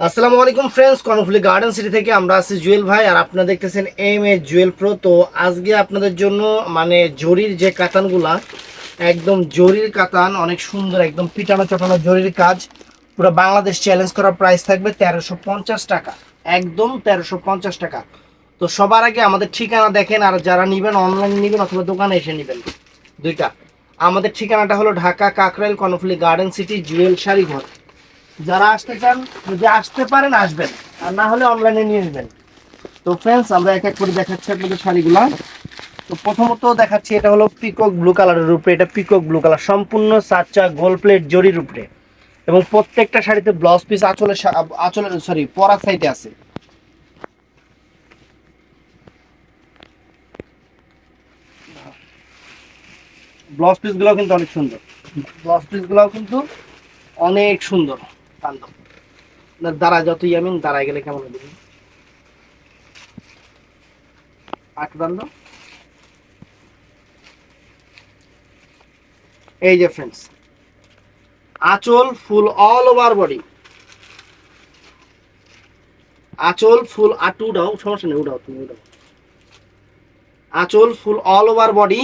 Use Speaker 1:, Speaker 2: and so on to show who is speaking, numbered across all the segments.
Speaker 1: আসসালামু আলাইকুম friends Karnaphuli garden city থেকে আমরা আছি জুয়েল ভাই আর আপনারা দেখতেছেন এম এ জুয়েল প্রো তো আজকে আপনাদের জন্য মানে জরির যে কাতানগুলা, একদম জরির কাতান, অনেক সুন্দর, একদম পিটানো চটানো জরির কাজ। পুরো বাংলাদেশ চ্যালেঞ্জ করার প্রাইস থাকবে তেরোশো পঞ্চাশ টাকা। একদম তেরোশো পঞ্চাশ টাকা। তো সবার আগে আমাদের ঠিকানা দেখেন আর যারা নেবেন অনলাইন নেবেন অথবা দোকানে এসে নেবেন। দুইটা। আমাদের ঠিকানাটা হলো Dhaka Kakrail, Karnaphuli garden city Jewel sari ঘর যারা আসতে চান, যদি আসতে পারেন, আসবেন। আর না হলে অনলাইনে নিয়ে নেবেন। তো ফ্রেন্ডস আমরা এক এক করে দেখাচ্ছি আপনাদের শাড়িগুলা। তো প্রথমত দেখাচ্ছি, এটা হলো পিকক ব্লু কালারের উপরে এটা পিকক ব্লু কালার সম্পূর্ণ সাচ্চা গোল প্লেট জরির উপরে এবং প্রত্যেকটা শাড়িতে ব্লাউজ পিস আঁচলে আঁচলের সরি পরা সাইডে আছে। ব্লাউজ পিসগুলো কিন্তু অনেক সুন্দর। ব্লাউজ পিসগুলোও কিন্তু অনেক সুন্দর। কান্দ দাঁড়া যতই আমি দাঁড়ায় গেলে কেমন হবে? আট বান্ধ এই যে ফ্রেন্ডস আঁচল ফুল অল ওভার বডি আঁচল ফুল আটু উঠাও সমস্যা নেই, উঠাও তুমি, উঠাও। আঁচল ফুল অল ওভার বডি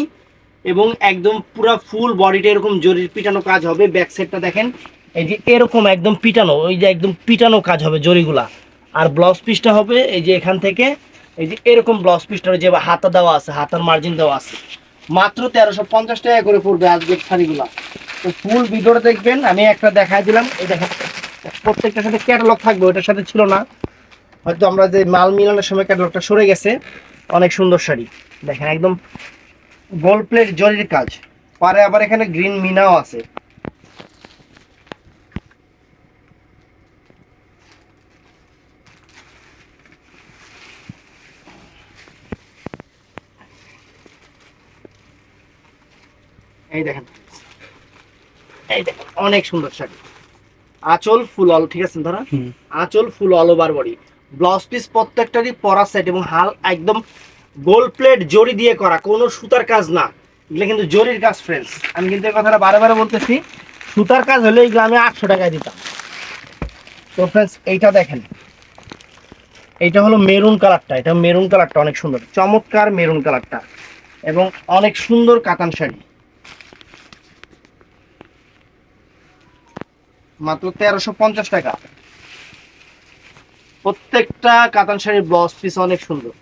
Speaker 1: এবং একদম পুরো ফুল বডিটা এরকম জরির পিটানো কাজ হবে। ব্যাক সাইডটা দেখেন এই যে এরকম একদম পিটানো, ওই যে একদম পিটানো কাজ হবে জরিগুলা আর ব্লাউজ পিসটা হবে এই যে এখান থেকে, এই যে এরকম ব্লাউজ পিসটা যে হাতা দেওয়া আছে, হাতার মার্জিন দেওয়া আছে। মাত্র তেরোশো পঞ্চাশ টাকা করে পড়বে আজকের শাড়িগুলা। তো ফুল ভিডিওটা দেখবেন, আমি একটা দেখাই দিলাম। এই দেখেন, প্রত্যেকটার সাথে ক্যাটালগ থাকবে, ওইটার সাথে ছিল না। হয়তো আমরা যে মাল মিলানোর সময় ক্যাটালগটা সরে গেছে, অনেক সুন্দর শাড়ি। দেখেন, একদম গোল প্লেট জরির কাজ। পারে আবার এখানে গ্রিন মিনাও আছে। এই দেখেন। এই দেখেন অনেক সুন্দর শাড়ি। আঁচল ফুল অল ঠিক আছে ধরা আঁচল full all over body blouse piece প্রত্যেকটারই পরা সেট এবং হাল একদম গোল প্লেট জরি দিয়ে করা কোনো সুতার কাজ না। এগুলো কিন্তু জরির কাজ ফ্রেন্ডস আমি কিন্তু এই কথাটা বারে বারে বলতেছি সুতার কাজ হলে এগুলো আমি আটশো টাকায় দিতাম। তো ফ্রেন্ডস এইটা দেখেন। এইটা হলো মেরুন কালারটা এটা মেরুন কালারটা অনেক সুন্দর। চমৎকার মেরুন কালারটা এবং অনেক সুন্দর কাতান শাড়ি। মাত্র তেরোশো পঞ্চাশ টাকা। প্রত্যেকটা কাতান শাড়ির ব্লাউজ পিস অনেক সুন্দর।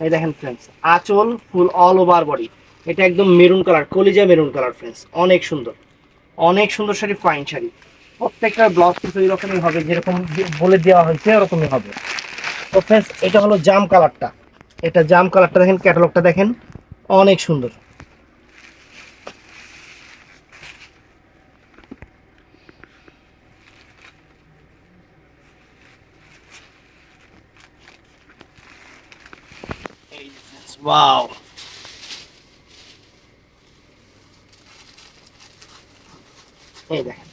Speaker 1: এই দেখেন ফ্রেন্ডস আঁচল ফুল অল ওভার বডি এটা একদম মেরুন কালার কলিজা মেরুন কালার ফ্রেন্ডস অনেক সুন্দর। অনেক সুন্দর শাড়ি ফাইন শাড়ি। প্রত্যেকটা ব্লাউজ পিস ওই রকমই হবে, যেরকম বলে দেওয়া হয়েছে ওরকমই হবে। তো ফ্রেন্ডস এটা হলো জাম কালারটা এটা জাম কালারটা দেখেন ক্যাটালগটা দেখেন, অনেক সুন্দর। ওয়াও এই দেখেন।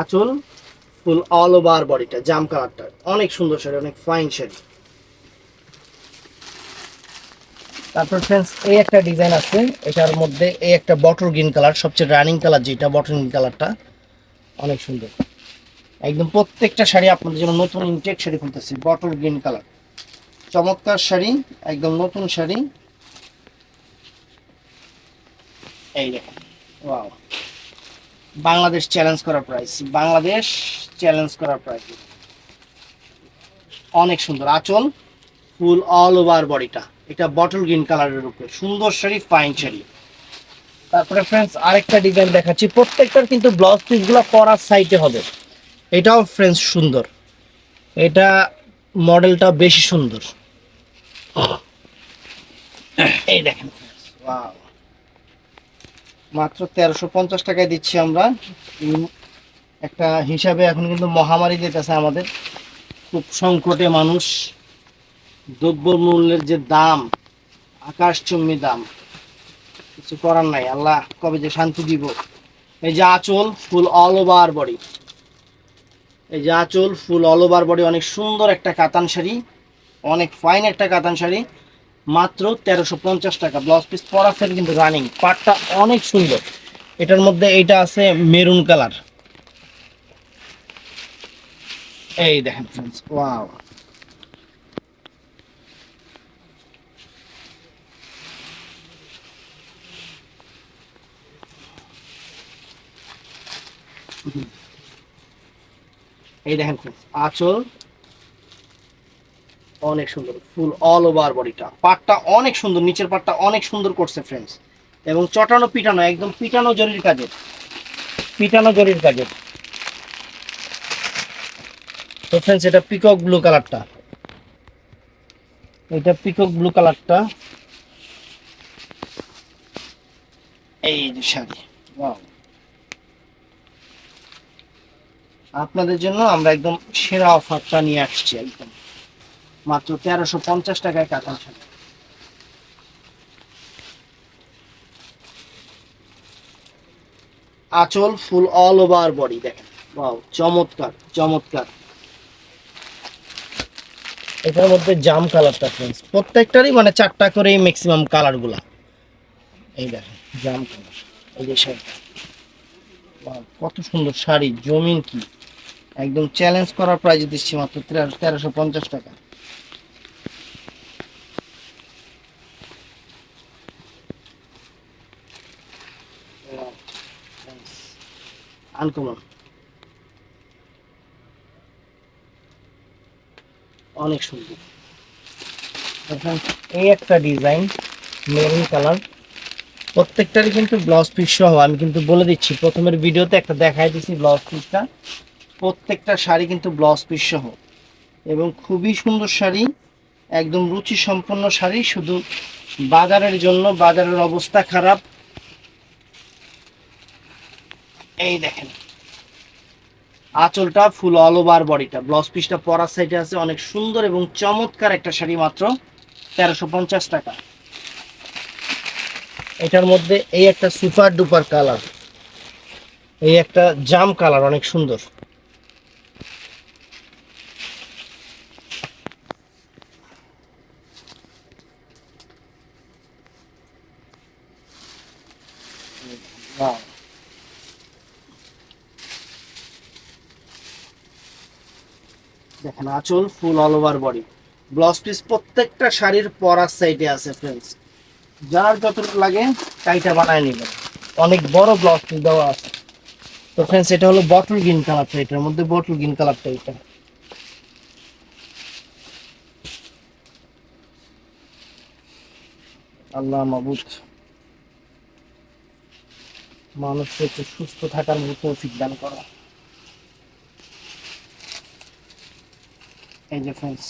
Speaker 1: আঁচল ফুল অল ওভার বডিটা জাম কালারটা অনেক সুন্দর শাড়ি, অনেক ফাইন শাড়ি। তারপর ফ্রেন্ডস এই একটা ডিজাইন আছে। এটার মধ্যে এই একটা বটল গ্রিন কালার সবচেয়ে রানিং কালার যেটা বটল গ্রিন কালারটা অনেক সুন্দর। একদম প্রত্যেকটা শাড়ি আপনাদের জন্য নতুন ইনটেক শাড়ি খুলতেছি বটল গ্রিন কালার চমৎকার শাড়ি, একদম নতুন শাড়ি। এই ওয়াও। বাংলাদেশ চ্যালেঞ্জ করা প্রাইস বাংলাদেশ চ্যালেঞ্জ করা প্রাইস অনেক সুন্দর, আঁচল ফুল অল ওভার বডিটা এটা বটল গ্রিন কালারের উপরে, সুন্দর শাড়ি ফাইন শাড়ি। তারপরে ফ্রেন্ডস আরেকটা ডিজাইন দেখাচ্ছি, প্রত্যেকটার কিন্তু ব্লাউজ পিসগুলো পরার সাইডে হবে। এটাও ফ্রেন্ডস সুন্দর। এটা মডেলটা বেশি সুন্দর। এই দেখেন। মাত্র তেরোশো পঞ্চাশ টাকায় দিচ্ছি আমরা। একটা হিসাবে এখন কিন্তু মহামারী যেতেছে আমাদের। খুব সংকটে মানুষ। দ্রব্য মূল্যের যে দাম আকাশচুম্বী দাম, কিছু করার নাই। আল্লাহ কবে যে শান্তি দিব। এই যে আঁচল, ফুল অল ওভার বডি এই যে আঁচল, ফুল অল ওভার বডি অনেক সুন্দর একটা কাতান শাড়ি। অনেক ফাইন একটা কাতান শাড়ি। মাত্র তেরোশো পঞ্চাশ টাকা। ব্লাউজ পিস পরা সেট কিন্তু রানিং পাটটা অনেক সুন্দর। এটার মধ্যে এইটা আছে মেরুন কালার এই দেখেন ফ্রেন্ডস ওয়াও এই দেখেন আঁচল অনেক সুন্দর, ফুল অল ওভার বডিটা পাটটা অনেক সুন্দর, নিচের পাটটা অনেক সুন্দর করছে ফ্রেন্ডস এবং চটানো, পিটানো, একদম পিটানো জরির কাজের। পিটানো জরির কাজের। তো ফ্রেন্ডস এটা পিকক ব্লু কালারটা এটা পিকক ব্লু কালারটা এই যে শাড়ি. আপনাদের জন্য আমরা একদম সেরা অফারটা নিয়ে আসছি একদম। মাত্র তেরোশো পঞ্চাশ টাকায় কাতান শাড়ি আঁচল ফুল অল ওভার বডি দেখেন। ওয়াও চমৎকার চমৎকার। এটার মধ্যে জাম কালারটা ফ্রেন্ডস প্রত্যেকটারই মানে চারটা করেই ম্যাক্সিমাম কালারগুলা। এই দেখেন, জাম কালার, এই যে কত সুন্দর শাড়ি, জমিন কি? একদম চ্যালেঞ্জ করার প্রাইজ দিচ্ছি মাত্র তেরোশো পঞ্চাশ টাকা। আনকমন। অনেক সুন্দর। এই একটা ডিজাইন, মেরুন কালার। প্রত্যেকটারই কিন্তু ব্লাউজ পিস সহ, আমি কিন্তু বলে দিচ্ছি, প্রথমের ভিডিওতে একটা দেখাই দিচ্ছি ব্লাউজ পিসটা প্রত্যেকটা শাড়ি কিন্তু ব্লাউজ পিস সহ। এবং খুবই সুন্দর শাড়ি, একদম রুচি সম্পন্ন শাড়ি, শুধু বাজারের জন্য, বাজারের অবস্থা খারাপ। এই দেখেন। আঁচলটা ফুল অল ওভার বডিটা ব্লাউজ পিসটা পরার সাইডে আছে অনেক সুন্দর এবং চমৎকার একটা শাড়ি মাত্র তেরোশো পঞ্চাশ টাকা। এটার মধ্যে এই একটা সুপার ডুপার কালার এই একটা জাম কালার অনেক সুন্দর Wow. দেখেন আঁচল full all over body blouse piece প্রত্যেকটা শাড়ির পরার সাইডে আছে ফ্রেন্ডস যার যতটুকু লাগে টাইটা বানায় নেবেন। অনেক বড় ব্লাউজ পিস দেওয়া আছে। তো ফ্রেন্ডস এটা হলো বটল গ্রিন কালারটা এটার মধ্যে বটল গ্রিন কালারটা এটা। আল্লাহ মাবুদ। মানুষকে সুস্থ থাকার মতো তৌফিক দান করো। এই যে ফ্রেন্ডস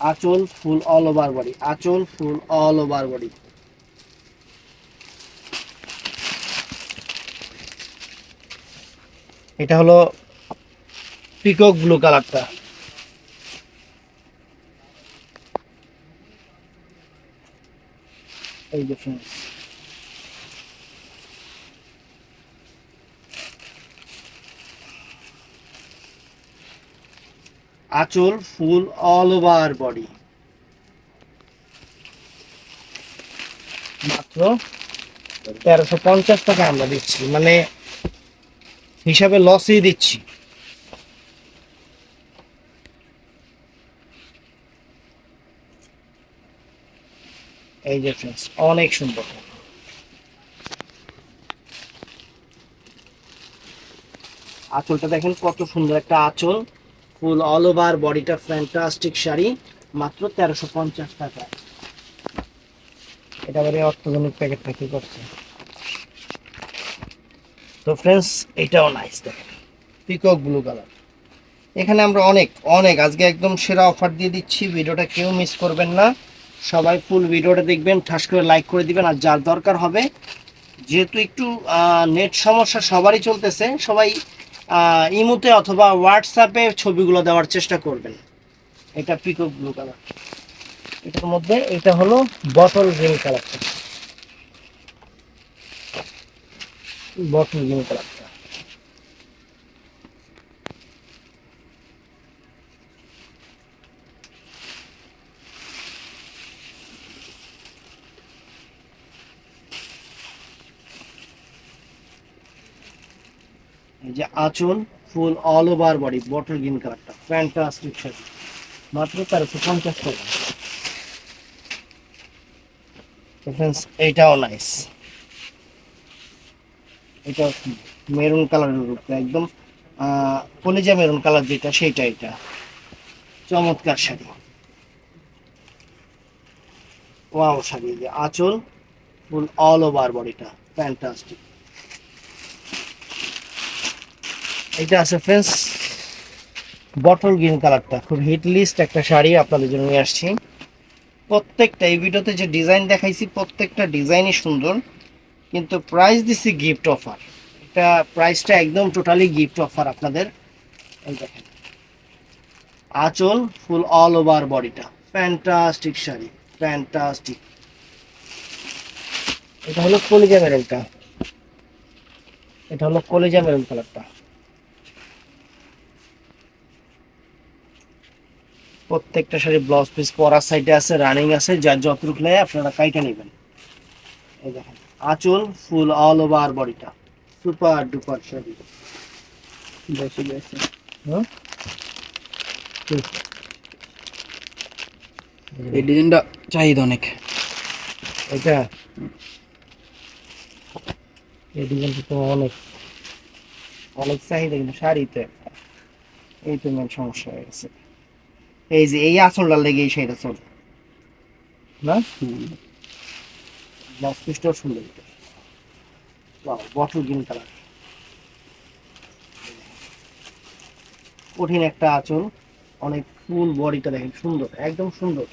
Speaker 1: আঁচল ফুল অল ওভার বডি আঁচল ফুল অল ওভার বডি এটা হলো পিকক ব্লু কালারটা এই যে ফ্রেন্ডস আঁচল ফুল অল ওভার বডি মাত্র তেরোশো পঞ্চাশ টাকা আমরা দিচ্ছি মানে হিসাবে লসই দিচ্ছি। এই যে ফ্রেন্ডস অনেক সুন্দর। আঁচলটা দেখেন কত সুন্দর একটা আঁচল। ফুল অল ওভার বডিটা ফ্যান্টাস্টিক শাড়ি, মাত্র তেরোশো পঞ্চাশ টাকা। এটা বারে অর্থজনিক প্যাকেটটা কি করছে? তো ফ্রেন্ডস এটাও নাইস দেখেন। পিকক ব্লু কালার এখানে আমরা অনেক অনেক, আজকে একদম সেরা অফার দিয়ে দিচ্ছি, ভিডিওটা কেউ মিস করবেন না। সবাই ফুল ভিডিওটা দেখবেন, ঠাস করে লাইক করে দিবেন, আর যার দরকার হবে, যেহেতু একটু নেট সমস্যা সবারই চলতেছে, সবাই ইমোতে অথবা হোয়াটসঅ্যাপে ছবিগুলো দেওয়ার চেষ্টা করবেন। এটা পিকক ব্লু কালার এটার মধ্যে এটা হলো বটল গ্রিন কালারটা বটল গ্রিন কালারটা যে আঁচল full all over body bottle green কালারটা ফ্যান্টাস্টিক শাড়ি মাত্র তেরোশো পঞ্চাশ টাকা। এইটাও নাইস এটাও মেরুন কালারের উপরে একদম কলিজা মেরুন কালার যেটা সেইটা এটা। চমৎকার শাড়ি। ওয়াও শাড়ি যে আঁচল ফুল অল ওভার বডিটা ফ্যান্টাস্টিক এটা আছে ফ্রেন্ডস বটল গ্রিন কালারটা খুব হিট লিস্ট একটা শাড়ি আপনাদের জন্য নিয়ে আসছি। প্রত্যেকটা, এই ভিডিওতে যে ডিজাইন দেখাইছি, প্রত্যেকটা ডিজাইনই সুন্দর। কিন্তু প্রাইস দিছি গিফট অফার এটা প্রাইসটা একদম টোটালি গিফট অফার আপনাদের। দেখেন। আঁচল ফুল অল ওভার বডিটা ফ্যান্টাস্টিক শাড়ি ফ্যান্টাস্টিক এটা হলো কলিজা মেরুনটা এটা হলো কলিজা মেরুন কালারটা প্রত্যেকটা শাড়ি ব্লাউজ পিস পরার সাইডে আছে রানিং আছে যার যতটুকু লাগে আপনারা কাইটা নেবেন। এই দেখেন আঁচল ফুল অল ওভার বডিটা সুপার ডুপার শাড়ি।
Speaker 2: বেশি বেশি। এই ডিজাইনটা চাহিদা অনেক।
Speaker 1: এটা? এই ডিজাইনটা তো অনেক। অনেক চাহিদা কিন্তু শাড়িতে। এই তো মেন সমস্যা হয়ে গেছে। এই যে এই আসলটা লেগে এই শাড়িটা চল না? ব্লাউজ পিসটাও সুন্দর বটল গ্রিন কালার কঠিন একটা আঁচল অনেক ফুল বডিটা দেখেন সুন্দর একদম সুন্দর।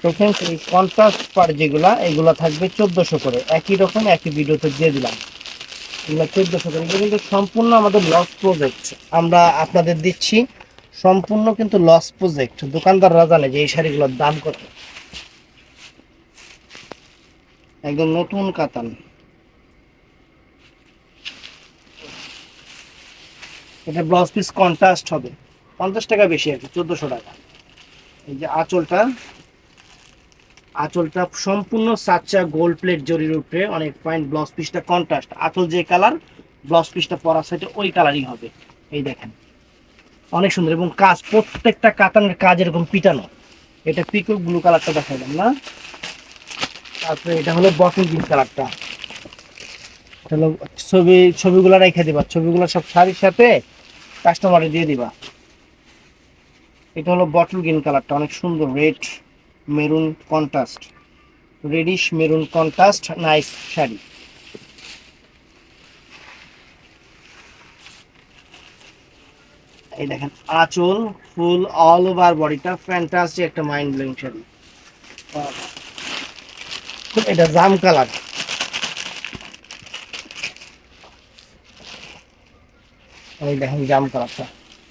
Speaker 1: তো friends, এই কন্ট্রাস্ট পার যেগুলা এগুলা থাকবে চোদ্দশো করে। একই রকম একই ভিডিওতে দিয়ে দিলাম। এগুলো চোদ্দশো করে কিন্তু সম্পূর্ণ আমাদের লস প্রজেক্ট আমরা আপনাদের দিচ্ছি সম্পূর্ণ কিন্তু লস প্রজেক্ট দোকানদাররা জানে যে এই শাড়িগুলোর দাম কত। একদম নতুন কাতান। এটা ব্লাউজ পিস কন্ট্রাস্ট হবে। পঞ্চাশ টাকা বেশি আর কি চোদ্দশো টাকা। এই যে আঁচলটা আঁচলটা সম্পূর্ণ সাচ্চা গোল্ড প্লেট জরির উপরে, অনেক ফাইন ব্লাউজ পিসটা কন্ট্রাস্ট আঁচল যে কালার ব্লাউজ পিসটা পরা সাইডে ওই কালারই হবে। এই দেখেন। অনেক সুন্দর এবং কাজ, প্রত্যেকটা কাতানের কাজ এরকম পিটানো। এটা পিকক ব্লু কালারটা দেখাইলাম না। তারপরে এটা হলো বটল গ্রিন কালারটা হলো ছবি, ছবিগুলো রেখে দিবা। ছবিগুলো সব শাড়ির সাথে কাস্টমারে দিয়ে দিবা। এটা হলো বটল গ্রিন কালারটা অনেক সুন্দর red maroon contrast. Reddish maroon contrast, nice sari. এই দেখেন, আঁচল ফুল অল ওভার বডিটা ফ্যান্টাস্টিক একটা মাইন্ড ব্লোয়িং শাড়ি এটা জাম কালার। এই দেখেন জাম কালারটা,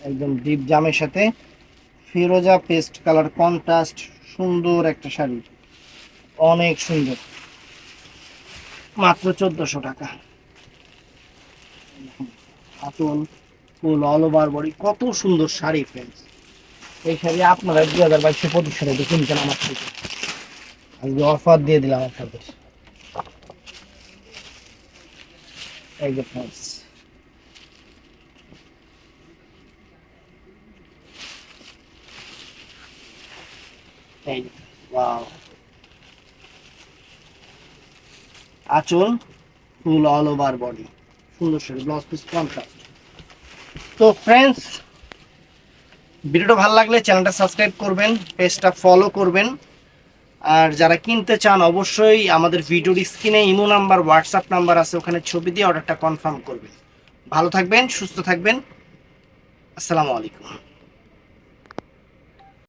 Speaker 1: একদম ডিপ জামের সাথে। ফিরোজা পেস্ট কালার কন্ট্রাস্ট সুন্দর একটা শাড়ি। অনেক সুন্দর। মাত্র চোদ্দশো টাকা। আতন ফুল অল ওভার বডি কত সুন্দর শাড়ি ফ্রেন্ডস এই শাড়ি আপনারা দুই হাজার বাইশশো পঁচিশ সালে কিনছেন আমার থেকে। আজকে অফার দিয়ে দিলাম আপনাদের। এই যে ফ্রেন্ডস এই ওয়াও আঁচল ফুল অল ওভার বডি সুন্দর শাড়ি ব্লাউজ পিস কন্ট্রাস্ট তো ফ্রেন্ডস ভিডিওটা ভালো লাগলে চ্যানেলটা সাবস্ক্রাইব করবেন পেজটা ফলো করবেন। আর যারা কিনতে চান, অবশ্যই আমাদের ভিডিওর স্ক্রিনে ইমো নাম্বার হোয়াটসঅ্যাপ নাম্বার আছে, ওখানে ছবি দিয়ে অর্ডারটা কনফার্ম করবেন। ভালো থাকবেন, সুস্থ থাকবেন। আসসালামু আলাইকুম।